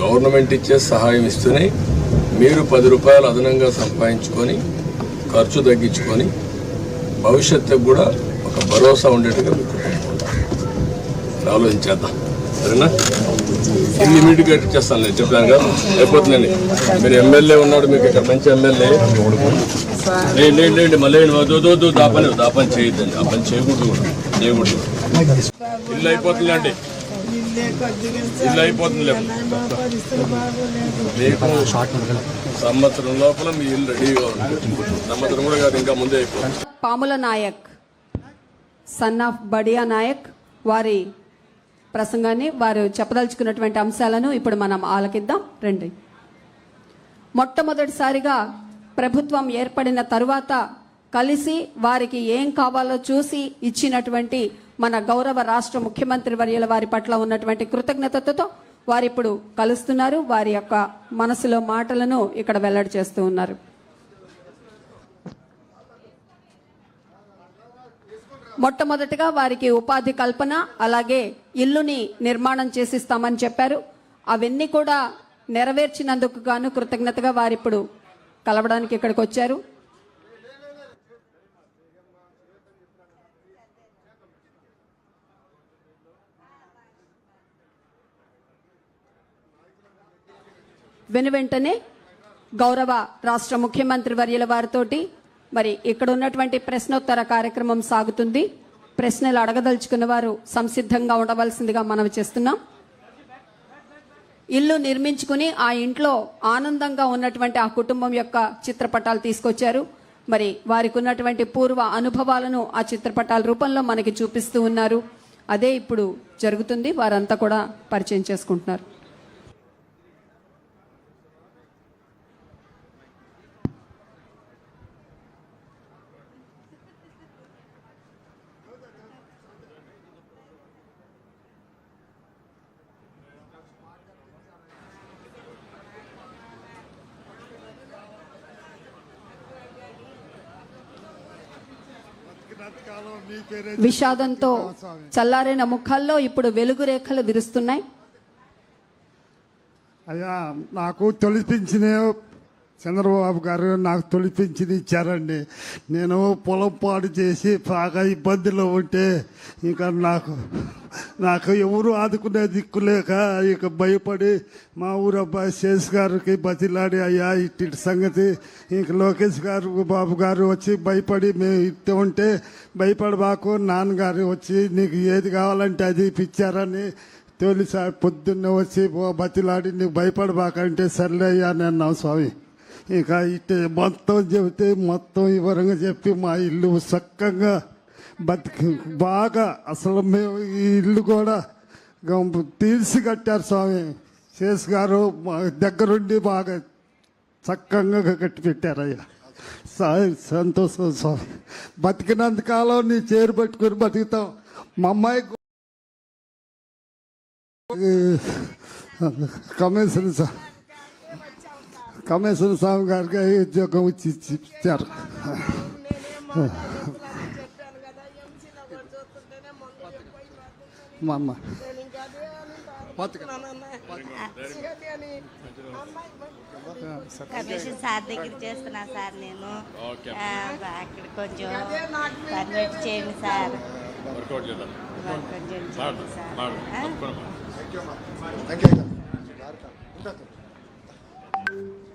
Government ఇచ్చే సహాయం ఇస్తూనే మీరు పది రూపాయలు అదనంగా సంపాదించుకొని ఖర్చు తగ్గించుకొని భవిష్యత్తుకు కూడా ఒక భరోసా ఉండేట్టుగా మీకు ఆలోచించేద్దాం. సరేనా? ఇది చేస్తాను నేను. చెప్పాను కదా? అయిపోతుందండి. మీరు ఎమ్మెల్యే ఉన్నాడు మీకు ఇక్కడ మంచి ఎమ్మెల్యే. లేండి లేండి మళ్ళీ వద్దు దాపని దాపని చేయొద్దండి. ఆ పని చేయకూడదు కూడా. చేయకూడదు ఇల్లు అయిపోతుందండి. ఇల్లు అయిపోతుంది మీకు సంవత్సరం లోపల మీ ఇల్లు రెడీగా ఉంది. సంవత్సరం కూడా కాదు ఇంకా ముందే అయిపోతుంది. పాముల నాయక్ సన్ ఆఫ్ బడియా నాయక్ వారి ప్రసంగాన్ని వారు చెప్పదలుచుకున్నటువంటి అంశాలను ఇప్పుడు మనం ఆలకిద్దాం. రండి. మొట్టమొదటిసారిగా ప్రభుత్వం ఏర్పడిన తరువాత కలిసి వారికి ఏం కావాలో చూసి ఇచ్చినటువంటి మన గౌరవ రాష్ట్ర ముఖ్యమంత్రి వర్యుల వారి పట్ల ఉన్నటువంటి కృతజ్ఞతతో వారు ఇప్పుడు కలుస్తున్నారు. వారి యొక్క మనసులో మాటలను ఇక్కడ వెల్లడి చేస్తూ ఉన్నారు. మొట్టమొదటిగా వారికి ఉపాధి కల్పన అలాగే ఇల్లుని నిర్మాణం చేసిస్తామని చెప్పారు. అవన్నీ కూడా నెరవేర్చినందుకు గాను కృతజ్ఞతగా వారిప్పుడు కలవడానికి ఇక్కడికి వచ్చారు. వెను వెంటనే గౌరవ రాష్ట్ర ముఖ్యమంత్రి వర్యుల వారితోటి మరి ఇక్కడ ఉన్నటువంటి ప్రశ్నోత్తర కార్యక్రమం సాగుతుంది. ప్రశ్నలు అడగదలుచుకున్న వారు సంసిద్ధంగా ఉండవలసిందిగా మనవి చేస్తున్నాం. ఇల్లు నిర్మించుకుని ఆ ఇంట్లో ఆనందంగా ఉన్నటువంటి ఆ కుటుంబం యొక్క చిత్రపటాలు తీసుకొచ్చారు. మరి వారికి ఉన్నటువంటి పూర్వ అనుభవాలను ఆ చిత్రపటాల రూపంలో మనకి చూపిస్తూ ఉన్నారు. అదే ఇప్పుడు జరుగుతుంది. వారంతా కూడా పరిచయం చేసుకుంటున్నారు. విషాదంతో చల్లారిన ముఖాల్లో ఇప్పుడు వెలుగు రేఖలు విరుస్తున్నాయి. అయ్యా నాకు తొలిపించిన చంద్రబాబు గారు నాకు తొలిపించింది ఇచ్చారండి. నేను పొలం పాడు చేసి బాగా ఇబ్బందిలో ఉంటే ఇంకా నాకు నాకు ఎవరు ఆదుకునే దిక్కు లేక ఇక భయపడి మా ఊరు అబ్బాయి శేష్ గారికి బతిలాడి అయ్యా ఇట్టి సంగతి. ఇంక లోకేష్ గారు బాబు గారు వచ్చి భయపడి మేము ఇట్టే ఉంటే భయపడబాకు నాన్నగారు వచ్చి నీకు ఏది కావాలంటే అది ఇప్పించారని తొలిసారి పొద్దున్నే వచ్చి బతిలాడి నీకు భయపడబాకంటే సర్లే అయ్యా నేను స్వామి. ఇక ఇట్టే మొత్తం చెబితే మొత్తం వివరంగా చెప్పి మా ఇల్లు చక్కగా బతికి బాగా అసలు మేము ఈ ఇల్లు కూడా తీర్చి కట్టారు స్వామి. శేష్ గారు మా దగ్గరుండి బాగా చక్కగా కట్టి పెట్టారయ్యా. సా- సంతోషం స్వామి. బతికినంత కాలం నీ చేరు పట్టుకొని బతుకుతాం. మా అమ్మాయి కమిషనర్ సార్. కమిషనర్ స్వామి గారికి ఉద్యోగం ఇచ్చి ఇచ్చి ఇచ్చారు. మా అమ్మ. కమిషన్ సార్ దగ్గర చేస్తున్నా సార్ నేను. అక్కడ కొంచెం పర్మిట్ చేయండి సార్. వర్కౌట్ చేద్దాం. కొంచెం చేయండి సార్.